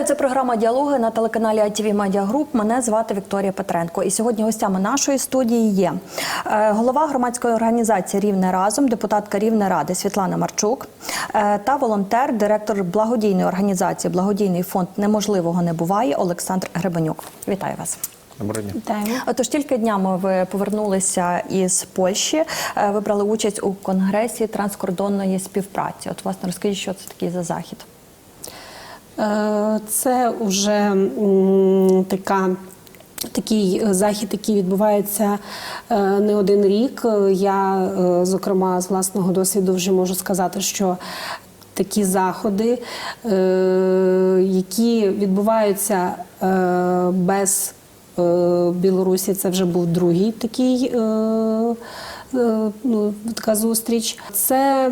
Вітаю, це програма Діалоги на телеканалі ITV Media Group. Мене звати Вікторія Петренко. І сьогодні гостями нашої студії є е, голова громадської організації Рівне разом, депутатка Рівне Ради Світлана Марчук е, та волонтер, директор благодійної організації Благодійний фонд неможливого не буває Олександр Гребенюк. Вітаю вас. Доброго дня. Вітаємо. Тільки днями ви повернулися із Польщі. Е, Ви брали участь у конгресі транскордонної співпраці. От власне розкажіть, що це такий за захід. Е, Це вже така. Такий захід, який відбувається е, не один рік. Я, е, зокрема, з власного досвіду вже можу сказати, що такі заходи, які відбуваються без Білорусі, це вже був другий такий ну, така зустріч. Це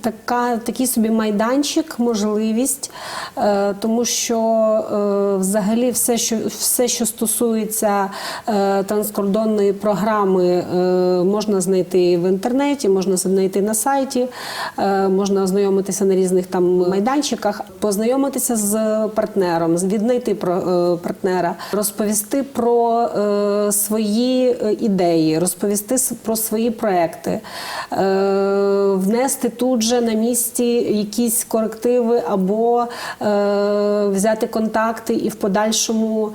Така, такий собі майданчик, можливість, е, тому що е, взагалі все, що все, що стосується е, транскордонної програми, е, можна знайти в інтернеті, можна знайти на сайті, е, можна ознайомитися на різних там майданчиках, познайомитися з партнером, віднайти про е, партнера, розповісти про е, свої е, ідеї, розповісти про свої проекти, е, внести тут же на місці якісь корективи або е, взяти контакти і в подальшому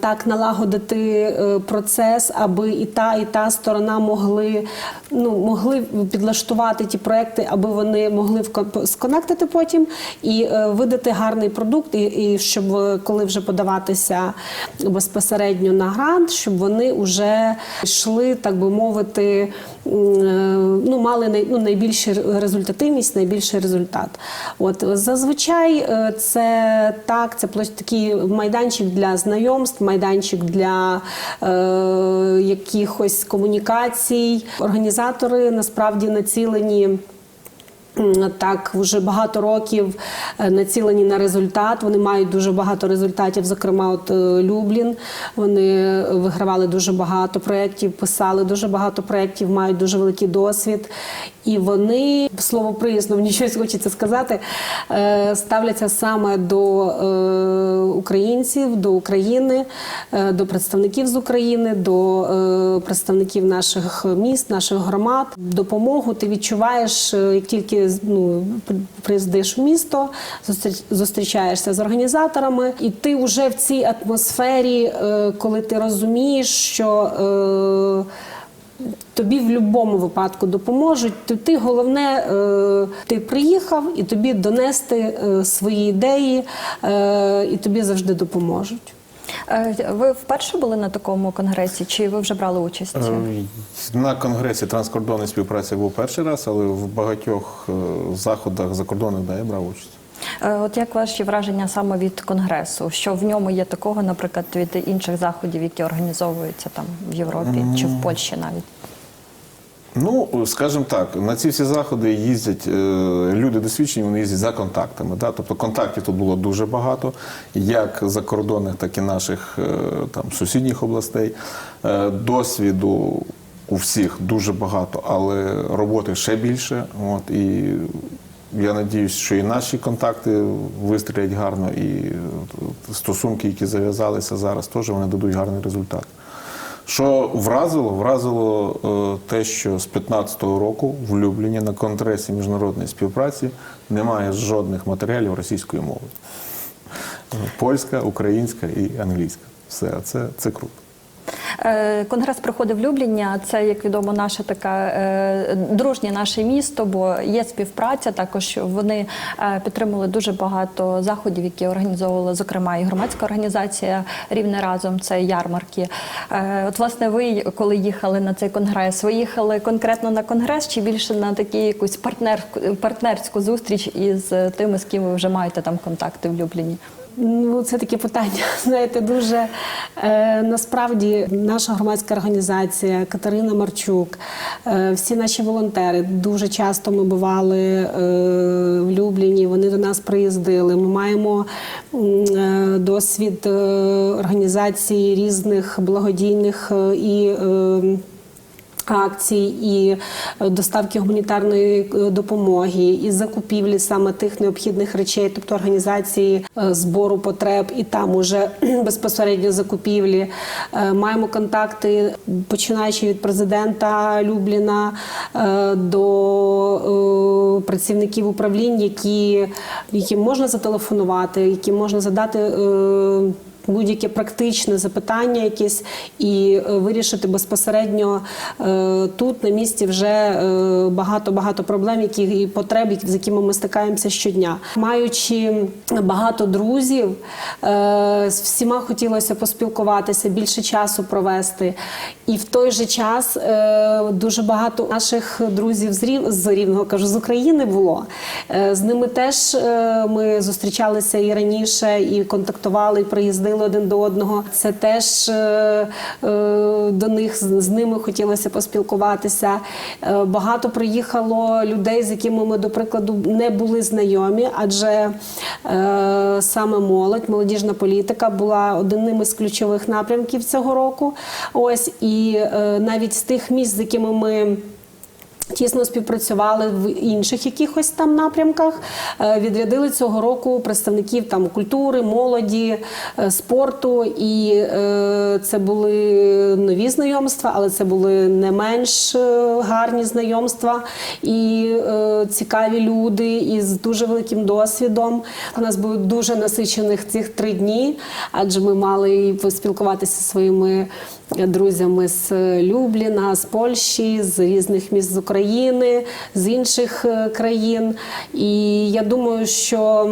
так налагодити е, процес, аби і та, і та сторона могли, ну, могли підлаштувати ті проекти, аби вони могли сконектити потім і е, видати гарний продукт, і, і щоб е, коли вже подаватися безпосередньо на грант, щоб вони вже йшли, так би мовити, е, ну, мали ну, найбільшу результативність, найбільший результат. От зазвичай е, це так, це такий майданчик для знайомств, майданчик для е, якихось комунікацій. Організатори насправді націлені. Так, вже багато років е, націлені на результат. Вони мають дуже багато результатів. Зокрема, от е, Люблін. Вони вигравали дуже багато проєктів, писали дуже багато проєктів, мають дуже великий досвід. І вони, слово приязно, мені щось хочеться сказати, е, ставляться саме до е, українців, до України, е, до представників з України, до представників наших міст, наших громад. Допомогу ти відчуваєш, як тільки ну, приїздиш в місто, зустріч- зустрічаєшся з організаторами, і ти вже в цій атмосфері, коли ти розумієш, що. Тобі в будь-якому випадку допоможуть. Ти головне, е, ти приїхав і тобі донести е, свої ідеї, е, і тобі завжди допоможуть. Ви вперше були на такому конгресі, чи ви вже брали участь? На конгресі транскордонної співпраці був перший раз, але в багатьох заходах закордонних да, я брав участь. Е, От як ваші враження саме від конгресу? Що в ньому є такого, наприклад, від інших заходів, які організовуються там в Європі чи в Польщі навіть? Ну, скажімо так, на ці всі заходи їздять е, люди досвідчені, вони їздять за контактами. Да? Тобто контактів тут було дуже багато, як закордонних, так і наших е, там, сусідніх областей. Досвіду у всіх дуже багато, але роботи ще більше. От, і я надіюсь, що і наші контакти вистрілять гарно, і е, стосунки, які зав'язалися зараз, теж вони дадуть гарний результат. Що вразило? Вразило е, те, що з 15-го року в Любліні на конгресі міжнародної співпраці немає жодних матеріалів російською мовою. Е, Польська, українська і англійська. Все, це, це круто. Е, Конгрес проходив в Любліні. Це, як відомо, наше таке дружнє наше місто, бо є співпраця. Також вони е, підтримували дуже багато заходів, які організовувала, зокрема, і громадська організація Рівне разом. Це ярмарки. Е, От, власне, ви коли їхали на цей конгрес, ви їхали конкретно на конгрес чи більше на таку якусь партнерську партнерську зустріч із тими, з ким ви вже маєте там контакти в Любліні? Ну, це таке питання. Знаєте, дуже е, насправді наша громадська організація Катерина Марчук, е, всі наші волонтери. Дуже часто ми бували е, в Любліні. Вони до нас приїздили. Ми маємо е, досвід е, організації різних благодійних е, і. Е, Акцій і е, доставки гуманітарної е, допомоги, і закупівлі саме тих необхідних речей, тобто організації е, збору потреб, і там уже безпосередньо закупівлі. Маємо контакти, починаючи від президента Любліна до працівників управлінь, які яким можна зателефонувати, яким можна задати. Будь-яке практичне запитання, якесь і е, вирішити безпосередньо е, тут на місці вже е, багато багато проблем, які і потреб, з якими ми стикаємося щодня. Маючи багато друзів, з всіма хотілося поспілкуватися, більше часу провести. І в той же час дуже багато наших друзів з з рівного кажу з України було. З ними теж ми зустрічалися і раніше, і контактували, і приїздили один до одного. Це теж е, е, до них з ними хотілося поспілкуватися. Е, Багато приїхало людей, з якими ми, до прикладу, не були знайомі, адже саме молодь, молодіжна політика була одним із ключових напрямків цього року. Ось і навіть з тих місць, з якими ми. Тісно співпрацювали в інших якихось там напрямках. Е, Відрядили цього року представників там культури, молоді, е, спорту. І е, це були нові знайомства, але це були не менш гарні знайомства і цікаві люди із дуже великим досвідом. У нас були дуже насичених цих три дні, адже ми мали і поспілкуватися зі своїми друзями з Любліна, з Польщі, з різних міст з України, з інших е, країн. І я думаю, що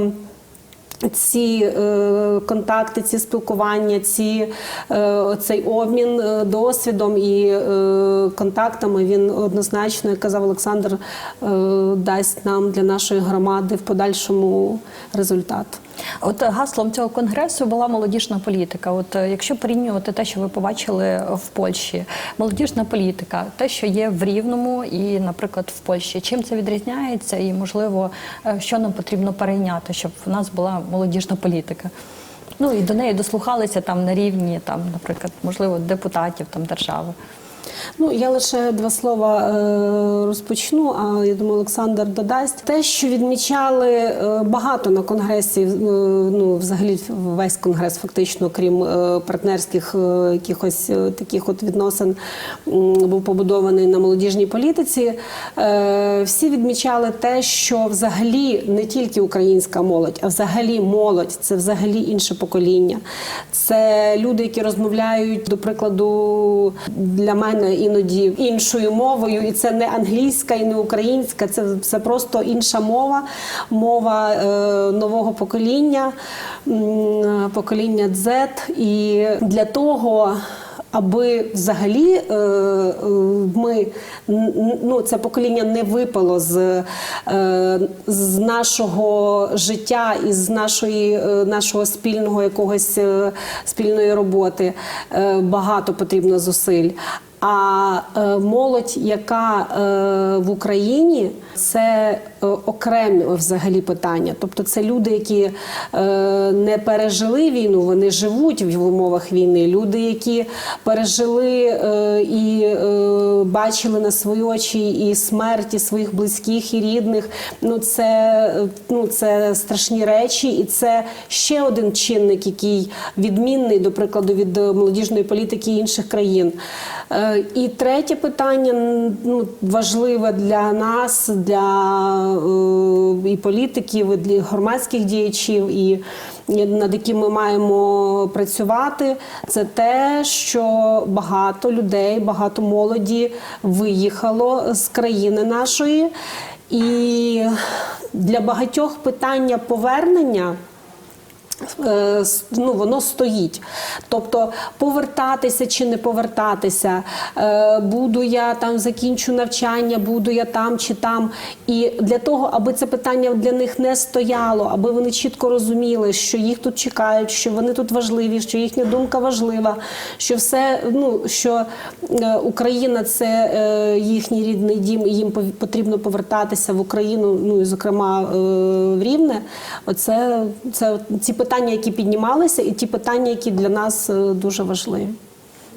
ці е, контакти, ці спілкування, ці, е, цей обмін е, досвідом і е, контактами він однозначно, як казав Олександр, е, дасть нам для нашої громади в подальшому результат. От гаслом цього конгресу була молодіжна політика. От е, якщо порівнювати те, що ви побачили в Польщі, молодіжна політика, те, що є в Рівному і, наприклад, в Польщі, чим це відрізняється, і можливо, е, що нам потрібно перейняти, щоб в нас була молодіжна політика. Ну і до неї дослухалися там на рівні, там, наприклад, можливо, депутатів там держави. Ну, я лише два слова е, розпочну, а я думаю, Олександр додасть. Те, що відмічали е, багато на конгресі, е, ну, взагалі весь конгрес, фактично, крім партнерських якихось таких от відносин, був побудований на молодіжній політиці. Всі відмічали те, що взагалі не тільки українська молодь, а взагалі молодь це взагалі інше покоління. Це люди, які розмовляють, до прикладу, для мене іноді іншою мовою, і це не англійська і не українська, це, це просто інша мова, мова е, нового покоління, покоління Z. І для того. Аби взагалі е, е, ми ну, це покоління не випало з, е, з нашого життя і з нашої, нашого спільного якогось спільної роботи. Багато потрібно зусиль. А е, молодь, яка е, в Україні, це окремі взагалі питання. Тобто це люди, які е, не пережили війну, вони живуть в умовах війни. Люди, які пережили е, і е, бачили на свої очі і смерті своїх близьких і рідних. Ну це, е, ну це страшні речі, і це ще один чинник, який відмінний, до прикладу, від е, молодіжної політики інших країн. Е, І третє питання ну, важливе для нас, для е, і політиків, і громадських діячів, і над яким ми маємо працювати, це те, що багато людей, багато молоді виїхало з країни нашої. І для багатьох питання повернення. Е, Ну, воно стоїть. Тобто повертатися чи не повертатися, е, буду я там закінчу навчання, буду я там чи там. І для того, аби це питання для них не стояло, аби вони чітко розуміли, що їх тут чекають, що вони тут важливі, що їхня думка важлива, що все, ну що е, Україна це їхній рідний дім, і їм потрібно повертатися в Україну, ну і зокрема в Рівне. Оце це ці питання, які піднімалися, і ті питання, які для нас е, дуже важливі.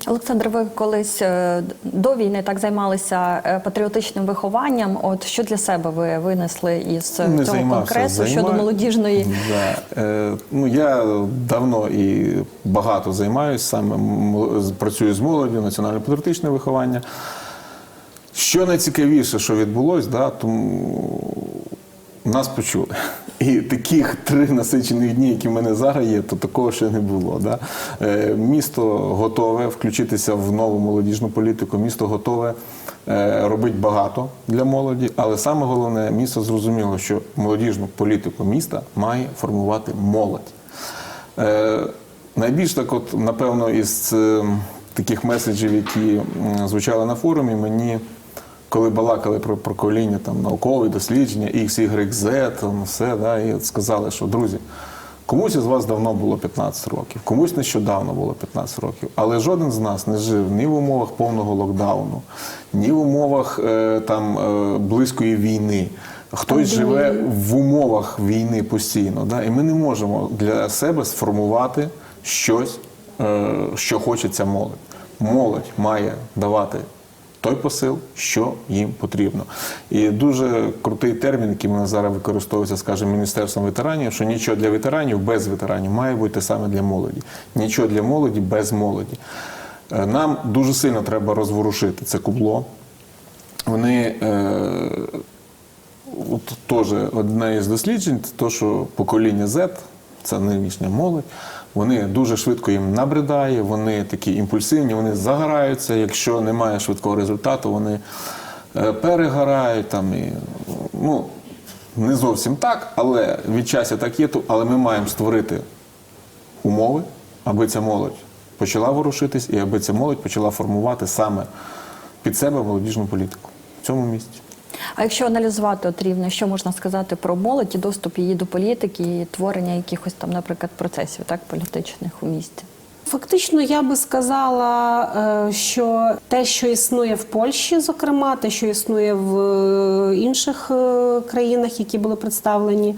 Олександр, ви колись е, до війни так займалися е, патріотичним вихованням. От що для себе ви винесли із Не цього займався, конгресу щодо молодіжної? Да. Е, ну, я давно і багато займаюся, саме працюю з молоддю, національно-патріотичне виховання. Що найцікавіше, що відбулося, да, тому нас почули. І таких три насичених дні, які в мене зараз є, то такого ще не було. Да? Е, місто готове включитися в нову молодіжну політику, місто готове е, робити багато для молоді, але саме головне, місто зрозуміло, що молодіжну політику міста має формувати молодь. Е, найбільш так, от, напевно, із е, таких меседжів, які звучали на форумі, мені, коли балакали про прокоління там, наукові дослідження, X, Y, Z, там, все, да, і от сказали, що друзі, комусь із вас давно було 15 років, комусь нещодавно було 15 років, але жоден з нас не жив ні в умовах повного локдауну, ні в умовах е, там, е, близької війни. Хтось живе в умовах війни постійно. Да? І ми не можемо для себе сформувати щось, е, що хочеться молодь. Молодь має давати той посил, що їм потрібно. І дуже крутий термін, який нас зараз використовується, скажімо, Міністерством ветеранів, що нічого для ветеранів без ветеранів має бути саме для молоді. Нічого для молоді без молоді. Е, Нам дуже сильно треба розворушити це кубло. Вони е, от теж одне із досліджень, те, що покоління Z, це нинішня молодь, вони дуже швидко їм набридає, вони такі імпульсивні, вони загораються. Якщо немає швидкого результату, вони е, перегорають там і ну. Не зовсім так, але від часу так є. Але ми маємо створити умови, аби ця молодь почала ворушитись і аби ця молодь почала формувати саме під себе молодіжну політику в цьому місці. А якщо аналізувати от рівно, що можна сказати про молодь і доступ її до політики, і творення якихось там, наприклад, процесів так політичних у місті? Фактично, я би сказала, е, що те, що існує в Польщі, зокрема, те, що існує в е, інших е, країнах, які були представлені,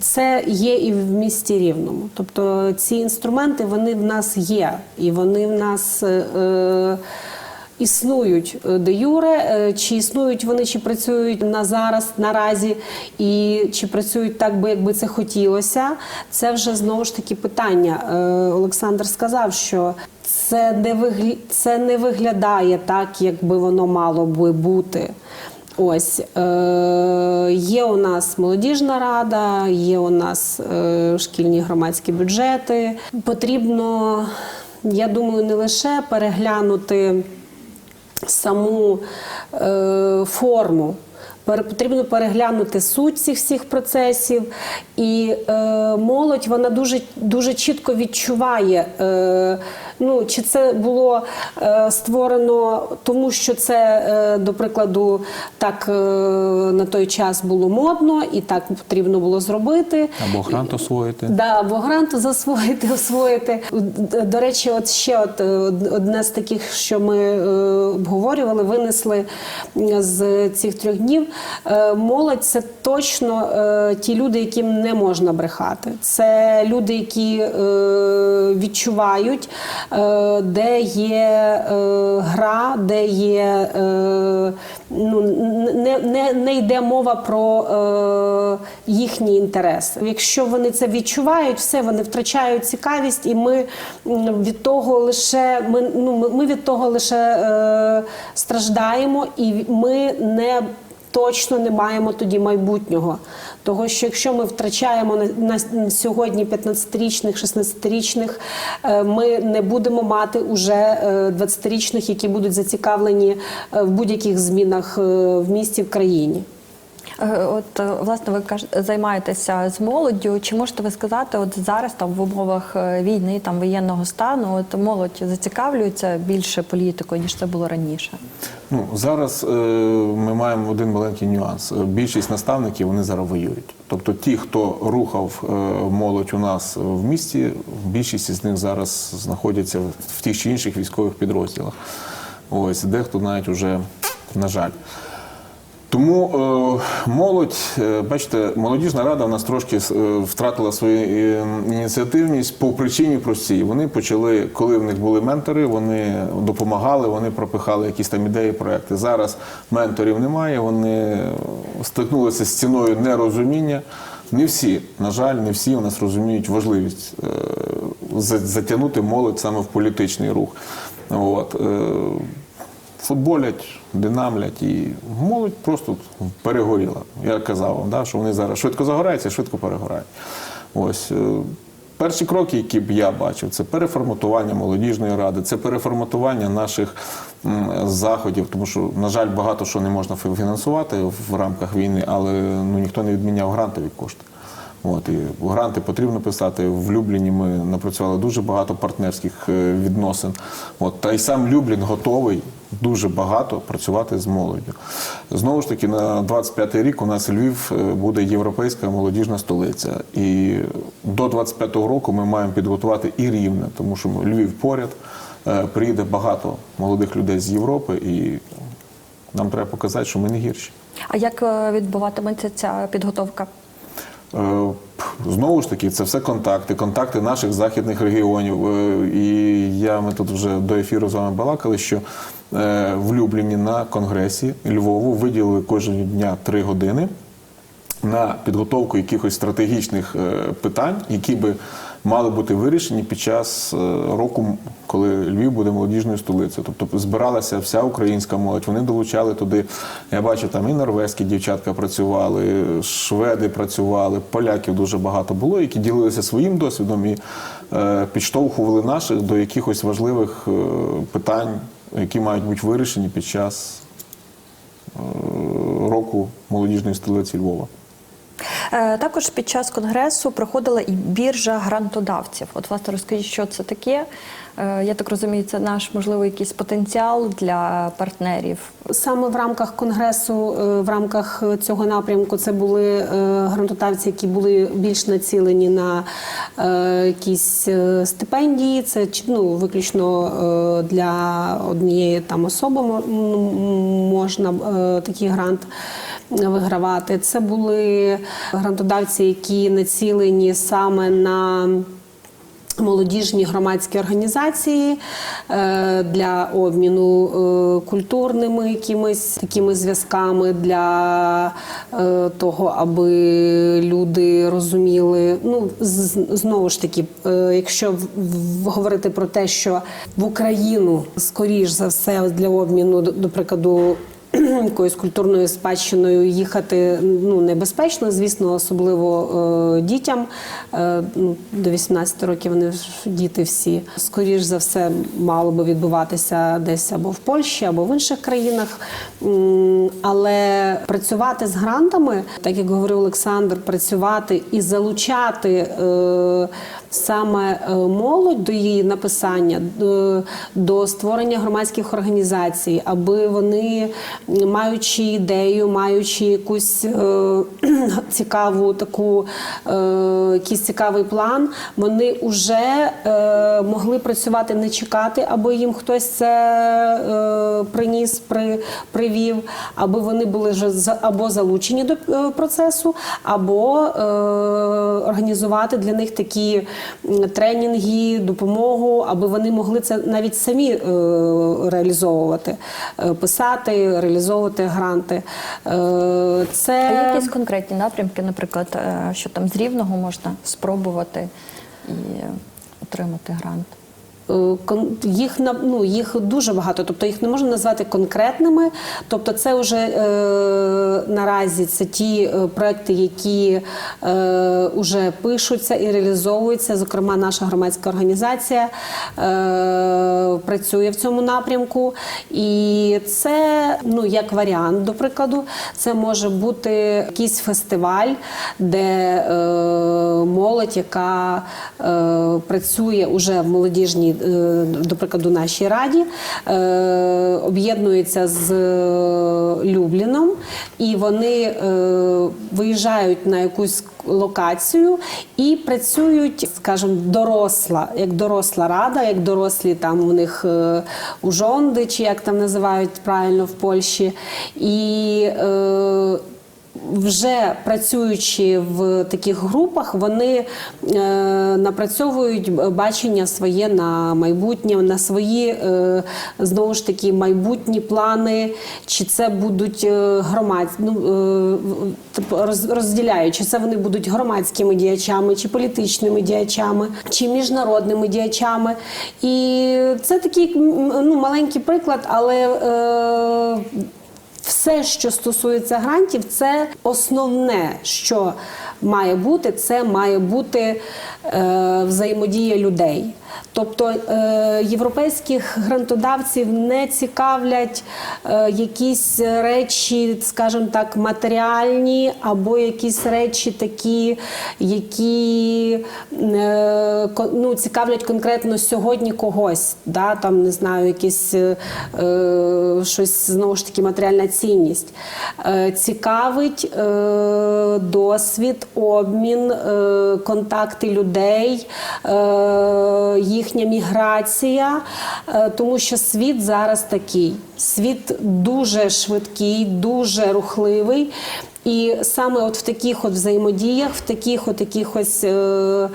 це є і в місті Рівному. Тобто ці інструменти вони в нас є, і вони в нас. Існують е, де юре, е, чи існують вони, чи працюють на зараз, наразі, і чи працюють так, би якби це хотілося. Це вже знову ж таки питання. Е, Олександр сказав, що це не вигля... це не виглядає так, якби воно мало би бути. Ось е, є у нас молодіжна рада, є у нас е, шкільні громадські бюджети. Потрібно, я думаю, не лише переглянути саму е, форму. Потрібно переглянути суть цих всіх процесів, і е, молодь вона дуже дуже чітко відчуває, е, ну чи це було е, створено тому, що це, е, до прикладу, так е, на той час було модно і так потрібно було зробити. Або грант освоїти. Да, або грант засвоїти, освоїти. До речі, от ще от е, одне з таких, що ми е, обговорювали, винесли з цих трьох днів. Е, Молодь це точно е, ті люди, яким не можна брехати. Це люди, які е, відчувають, де є е, гра, де є е, ну, не, не, не йде мова про е, їхній інтерес. Якщо вони це відчувають, все вони втрачають цікавість, і ми від того лише ми, ну, ми- від того лише е, страждаємо, і ми не. Точно не маємо тоді майбутнього. Того, що якщо ми втрачаємо на, сьогодні 15-річних, 16-річних, е, ми не будемо мати уже е, 20-річних, які будуть зацікавлені е, в будь-яких змінах е, в місті, в країні. Е, От е, власне ви займаєтеся з молоддю. Чи можете ви сказати, от зараз там в умовах е, війни, там воєнного стану, от молодь зацікавлюється більше політикою, ніж це було раніше? Ну зараз е, ми маємо один маленький нюанс. Більшість наставників вони зараз воюють. Тобто, ті, хто рухав молодь у нас в місті, більшість із них зараз знаходяться в тих чи інших військових підрозділах. Ось дехто навіть уже, на жаль. Тому е, молодь, е, бачите, молодіжна рада в нас трошки е, втратила свою ініціативність по причині простій. Вони почали, коли в них були ментори, вони допомагали, вони пропихали якісь там ідеї, проекти. Зараз менторів немає, вони стикнулися з ціною нерозуміння. Не всі, на жаль, не всі у нас розуміють важливість затягнути молодь саме в політичний рух. От. Футболять, динамлять, і молодь просто перегоріла. Я казав вам, да, що вони зараз швидко загораються, швидко перегорають. Ось. е, Перші кроки, які б я бачив, це переформатування молодіжної ради, це переформатування наших заходів, тому що, на жаль, багато що не можна фінансувати в рамках війни, але ну, ніхто не відміняв грантові кошти. От, і гранти потрібно писати. В Любліні ми напрацювали дуже багато партнерських е, відносин. От, та й сам Люблін готовий дуже багато працювати з молоддю. Знову ж таки, на 25-й рік у нас Львів е, буде європейська молодіжна столиця. І до 25-го року ми маємо підготувати і рівне, тому що Львів поряд, е, приїде багато молодих людей з Європи, і нам треба показати, що ми не гірші. А як е, відбуватиметься ця підготовка? Е, Знову ж таки, це все контакти, контакти наших західних регіонів. Е, І я ми тут вже до ефіру з вами балакали, що е, в Любліні на конгресі Львову виділили кожного дня три години на підготовку якихось стратегічних питань, які би мали бути вирішені під час е, року, коли Львів буде молодіжною столицею. Тобто збиралася вся українська молодь. Вони долучали туди. Я бачу, там і норвезькі дівчатка працювали, шведи працювали, поляків дуже багато було, які ділилися своїм досвідом і е, підштовхували наших до якихось важливих е, питань, які мають бути вирішені під час року молодіжної столиці Львова. Е, Також під час конгресу проходила і біржа грантодавців. От власне розкажіть, що це таке. Е, Я так розумію, це наш можливо якийсь потенціал для партнерів. Саме в рамках конгресу, е, в рамках цього напрямку, це були грантодавці, які були більш націлені на якісь стипендії. Це ну, виключно для однієї там особи можна такий грант вигравати. Це були грантодавці, які націлені саме на молодіжні громадські організації е, для обміну е, культурними якимись такими зв'язками для е, того, аби люди розуміли. Ну знову ж таки, якщо говорити про те, що в Україну скоріш за все для обміну, до прикладу. Якоюсь культурною спадщиною їхати ну небезпечно, звісно, особливо е, дітям. Е, ну, до 18 років вони діти всі. Скоріш за все, мало би відбуватися десь або в Польщі, або в інших країнах. Але працювати з грантами, так як говорив Олександр, працювати і залучати е, саме е, молодь до її написання, до, створення громадських організацій, аби вони, маючи ідею, маючи якусь е, цікаву таку, е, якийсь цікавий план, вони вже могли працювати, не чекати, аби їм хтось це приніс, при, привів, аби вони були вже або залучені до процесу, або організувати для них такі тренінги, допомогу, аби вони могли це навіть самі е, реалізовувати, е, писати, реалізовувати гранти. Е, це А якісь конкретні напрямки, наприклад, що там з рівного можна спробувати і отримати грант? Е, їх ну їх дуже багато, тобто їх не можна назвати конкретними. Тобто, це вже е, наразі це ті е, проекти, які е, вже пишуться і реалізовуються. Зокрема, наша громадська організація е, працює в цьому напрямку, і це ну як варіант, до прикладу, це може бути якийсь фестиваль, де е, молодь, яка е, працює уже в молодіжній до прикладу, нашій раді, е, об'єднуються з е, Любліном, і вони е, виїжджають на якусь локацію і працюють, скажімо, доросла, як доросла рада, як дорослі там у них е, ужонди, чи як там називають правильно в Польщі. І е, вже працюючи в таких групах, вони е, напрацьовують бачення своє на майбутнє, на свої е, знову ж таки майбутні плани, чи це будуть е, громадські, ну, типу, роз- розділяють, чи це вони будуть громадськими діячами, чи політичними діячами, чи міжнародними діячами. І це такий ну, маленький приклад, але. Е, все, що стосується грантів, це основне, що має бути, це має бути е, взаємодія людей. Тобто е, європейських грантодавців не цікавлять е, якісь речі, скажімо так, матеріальні, або якісь речі такі, які е, ну, цікавлять конкретно сьогодні когось. Да? Там не знаю, якісь е, е, щось знову ж таки матеріальна цінність. Е, цікавить е, досвід, обмін, е, контакти людей, е, їхня міграція, е, тому що світ зараз такий. Світ дуже швидкий, дуже рухливий. І саме от в таких от взаємодіях, в таких от якихось е, е,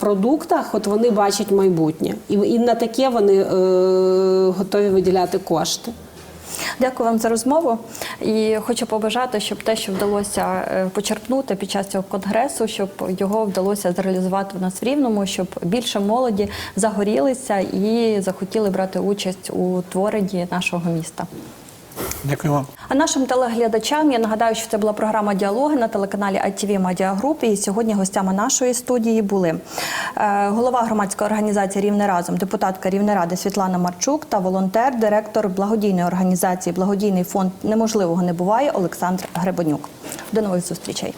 продуктах, от вони бачать майбутнє. І, і на таке вони е, готові виділяти кошти. Дякую вам за розмову. І хочу побажати, щоб те, що вдалося е, почерпнути під час цього конгресу, щоб його вдалося зреалізувати в нас в рівному, щоб більше молоді загорілися і захотіли брати участь у творенні нашого міста. Дякую вам. А нашим телеглядачам я нагадаю, що це була програма Діалоги на телеканалі ITV Media Group. І сьогодні гостями нашої студії були е, голова громадської організації Рівне разом, депутатка Рівнеради Світлана Марчук та волонтер, директор благодійної організації Благодійний фонд неможливого не буває Олександр Гребенюк. До нових зустрічей.